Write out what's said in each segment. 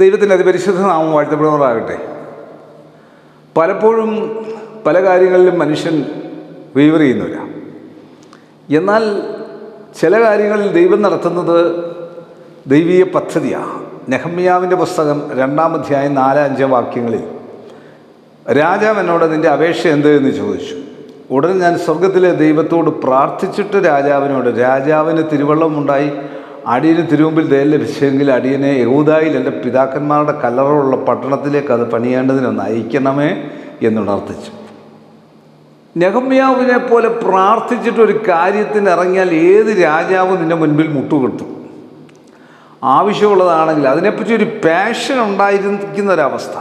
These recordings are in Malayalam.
ദൈവത്തിന്റെ അതിപരിശുദ്ധ നാമം വാഴ്ത്തപ്പെടുന്നവരാകട്ടെ. പലപ്പോഴും പല കാര്യങ്ങളിലും മനുഷ്യൻ വേവർ ചെയ്യുന്നില്ല എന്നാൽ ചില കാര്യങ്ങളിൽ ദൈവം നടത്തുന്നത് ദൈവീയ പദ്ധതിയാണ് നെഹമ്യാവിന്റെ പുസ്തകം രണ്ടാം അധ്യായം നാല് അഞ്ച് വാക്യങ്ങളിൽ രാജാവ് എന്നോട് നിന്റെ അപേക്ഷ എന്ത് എന്ന് ചോദിച്ചു. ഉടനെ ഞാൻ സ്വർഗത്തിലെ ദൈവത്തോട് പ്രാർത്ഥിച്ചിട്ട് രാജാവിനോട് രാജാവിന് തിരുവള്ളമുണ്ടായി അടിയന് തിരുമുമ്പിൽ ദയ ലഭിച്ചെങ്കിൽ അടിയനെ യഹൂദായിൽ എന്റെ പിതാക്കന്മാരുടെ കല്ലറുള്ള പട്ടണത്തിലേക്ക് അത് പണിയേണ്ടതിനൊന്ന് അയക്കണമേ എന്നുണർത്തിച്ചു നെഹമ്യാവിനെ പോലെ പ്രാർത്ഥിച്ചിട്ടൊരു കാര്യത്തിന് ഇറങ്ങിയാൽ ഏത് രാജാവും നിന്റെ മുൻപിൽ മുട്ടുകിട്ടും. ആവശ്യമുള്ളതാണെങ്കിൽ അതിനെപ്പറ്റി ഒരു പാഷൻ ഉണ്ടായിരിക്കുന്ന ഒരവസ്ഥ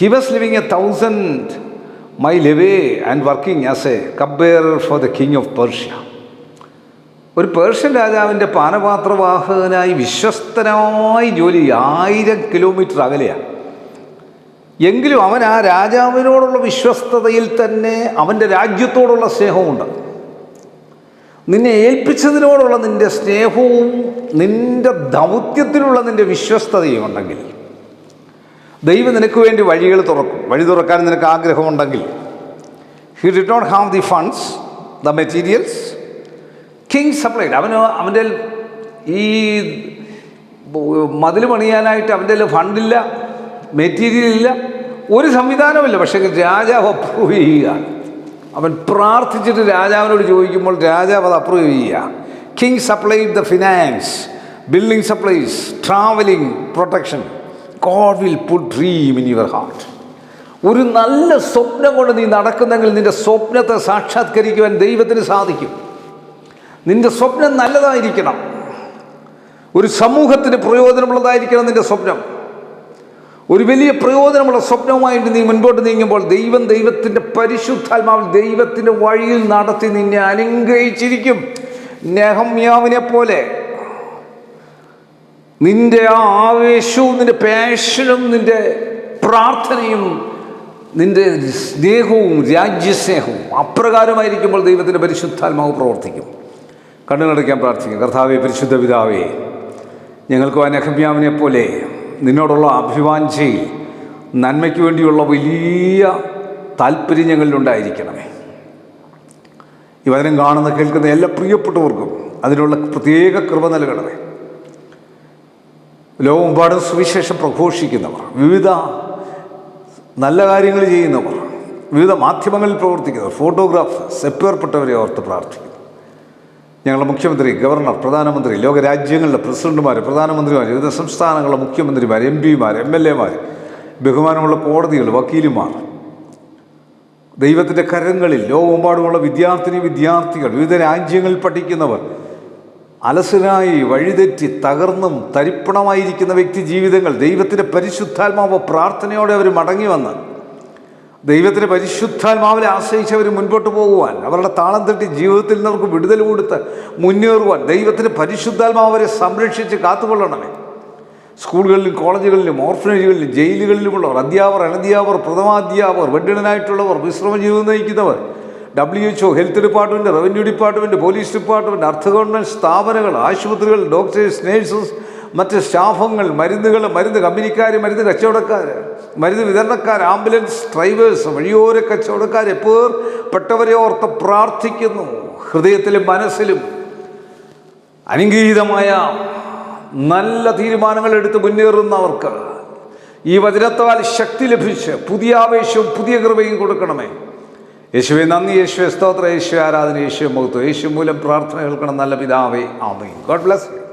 he was living a thousand my away and working as a cupbearer for the king of Persia ഒരു പേർഷ്യൻ രാജാവിന്റെ പാനപാത്രവാഹകനായി വിശ്വസ്തനായി ജോലി ആയിരം കിലോമീറ്റർ അകലെയാണ് എങ്കിലും അവൻ ആ രാജാവിനോടുള്ള വിശ്വസ്തതയിൽ തന്നെ അവന്റെ രാജ്യത്തോടുള്ള സ്നേഹമുണ്ട് നിന്നെ ഏൽപ്പിച്ചതിനോടുള്ള നിന്റെ സ്നേഹവും നിന്റെ ദൗത്യത്തിനുള്ള നിന്റെ വിശ്വസ്തതയും ഉണ്ടെങ്കിൽ ദൈവം നിനക്ക് വേണ്ടി വഴികൾ തുറക്കും. വഴി തുറക്കാൻ നിനക്ക് ആഗ്രഹമുണ്ടെങ്കിൽ he did not have the funds the materials king supplied അവന് അവന്റെ ഈ മതിൽ പണിയാനായിട്ട് അവന്റെ ഫണ്ടില്ല മെറ്റീരിയൽ ഇല്ല ഒരു സംവിധാനമില്ല പക്ഷേ രാജാവ് അപ്രൂവ് ചെയ്യുക അവൻ പ്രാർത്ഥിച്ചിട്ട് രാജാവിനോട് ചോദിക്കുമ്പോൾ രാജാവ് അത് അപ്രൂവ് ചെയ്യുക. King supplied the finance building supplies travelling protection God will put dream in your heart ഒരു നല്ല സ്വപ്നം കൊണ്ട് നീ നടക്കുന്നെങ്കിൽ നിന്റെ സ്വപ്നത്തെ സാക്ഷാത്കരിക്കുവാൻ ദൈവത്തിന് സാധിക്കും. നിന്റെ സ്വപ്നം നല്ലതായിരിക്കണം. ഒരു സമൂഹത്തിന് പ്രയോജനമുള്ളതായിരിക്കണം നിന്റെ സ്വപ്നം. ഒരു വലിയ പ്രയോജനമുള്ള സ്വപ്നവുമായിട്ട് നീ മുൻപോട്ട് നീങ്ങുമ്പോൾ ദൈവം ദൈവത്തിന്റെ പരിശുദ്ധാത്മാവിൽ ദൈവത്തിന്റെ വഴിയിൽ നടത്തി നിന്നെ അനുഗ്രഹിച്ചിരിക്കും. നെഹമ്യാവിനെ പോലെ. നിന്റെ ആ ആവേശവും നിന്റെ പാഷനും നിന്റെ പ്രാർത്ഥനയും നിന്റെ സ്നേഹവും രാജ്യസ്നേഹവും അപ്രകാരമായിരിക്കുമ്പോൾ ദൈവത്തിന്റെ പരിശുദ്ധാത്മാവ് പ്രവർത്തിക്കും. കണ്ണുനടയ്ക്കാൻ പ്രാർത്ഥിക്കും. കർത്താവെ പരിശുദ്ധ പിതാവേ ഞങ്ങൾക്ക് അനഹമ്യാവിനെ പോലെ നിന്നോടുള്ള അഭിവാഞ്ചയിൽ നന്മയ്ക്ക് വേണ്ടിയുള്ള വലിയ താല്പര്യം ഞങ്ങളിലുണ്ടായിരിക്കണമേ ഈ വചനം കാണുന്ന കേൾക്കുന്ന എല്ലാ പ്രിയപ്പെട്ടവർക്കും അതിനുള്ള പ്രത്യേക കൃപ നൽകണമേ. ലോകമെമ്പാടും സുവിശേഷം പ്രഘോഷിക്കുന്നവർ വിവിധ നല്ല കാര്യങ്ങൾ ചെയ്യുന്നവർ വിവിധ മാധ്യമങ്ങളിൽ പ്രവർത്തിക്കുന്നവർ ഫോട്ടോഗ്രാഫേഴ്സ് എപ്പേർപ്പെട്ടവരെ ഓർത്ത് പ്രാർത്ഥിക്കുന്നു ഞങ്ങളുടെ മുഖ്യമന്ത്രി ഗവർണർ പ്രധാനമന്ത്രി ലോകരാജ്യങ്ങളിലെ പ്രസിഡന്റുമാർ പ്രധാനമന്ത്രിമാർ വിവിധ സംസ്ഥാനങ്ങളിലെ മുഖ്യമന്ത്രിമാർ എം പിമാർ എം എൽ എമാർ ബഹുമാനമുള്ള കോടതികൾ വക്കീലുമാർ ദൈവത്തിന്റെ കരങ്ങളിൽ ലോകമെമ്പാടുമുള്ള വിദ്യാർത്ഥിനി വിദ്യാർത്ഥികൾ വിവിധ രാജ്യങ്ങളിൽ പഠിക്കുന്നവർ അലസനായി വഴിതെറ്റി തകർന്നും തരിപ്പണമായിരിക്കുന്ന വ്യക്തി ജീവിതങ്ങൾ ദൈവത്തിന്റെ പരിശുദ്ധാത്മാവ് പ്രാർത്ഥനയോടെ അവർ മടങ്ങി വന്ന് ദൈവത്തിന്റെ പരിശുദ്ധാത്മാവിനെ ആശ്രയിച്ചവർ മുൻപോട്ട് പോകുവാൻ അവരുടെ താളം തട്ടി ജീവിതത്തിൽ നിന്ന് അവർക്ക് വിടുതൽ കൊടുത്ത് മുന്നേറുവാൻ ദൈവത്തിന് പരിശുദ്ധാത്മാവ് അവരെ സംരക്ഷിച്ച് കാത്തുകൊള്ളണമേ. സ്കൂളുകളിലും കോളേജുകളിലും ഓർഫനേജുകളിലും ജയിലുകളിലുമുള്ളവർ അധ്യാപകർ അനധ്യാപകർ പ്രഥമാധ്യാപകർ വെഡിടനായിട്ടുള്ളവർ വിശ്രമ ജീവിതം നയിക്കുന്നവർ W H O health department revenue department police department അർദ്ധ ഗവൺമെന്റ് സ്ഥാപനങ്ങൾ ആശുപത്രികൾ ഡോക്ടേഴ്സ് നേഴ്സസ് മറ്റ് സ്റ്റാഫുകൾ മരുന്നുകൾ മരുന്ന് കമ്പനിക്കാർ മരുന്ന് കച്ചവടക്കാർ മരുന്ന് വിതരണക്കാർ ആംബുലൻസ് ഡ്രൈവേഴ്സ് വഴിയോര കച്ചവടക്കാർ എപ്പോൾ പെട്ടവരെ ഓർത്ത് പ്രാർത്ഥിക്കുന്നു. ഹൃദയത്തിലും മനസ്സിലും അനുഗ്രഹീതമായ നല്ല തീരുമാനങ്ങൾ എടുത്ത് മുന്നേറുന്നവർക്ക് ഈ വചനത്താൽ ശക്തി ലഭിച്ച് പുതിയ ആവേശവും പുതിയ കൃപയും കൊടുക്കണമേ. യേശുവെ നന്ദി യേശുവെ സ്തോത്ര യേശു ആരാധന യേശു മുഖത്തു യേശു മൂലം പ്രാർത്ഥന കേൾക്കണം നല്ല പിതാവേ ആമേ ഗോഡ് ബ്ലസ് യു.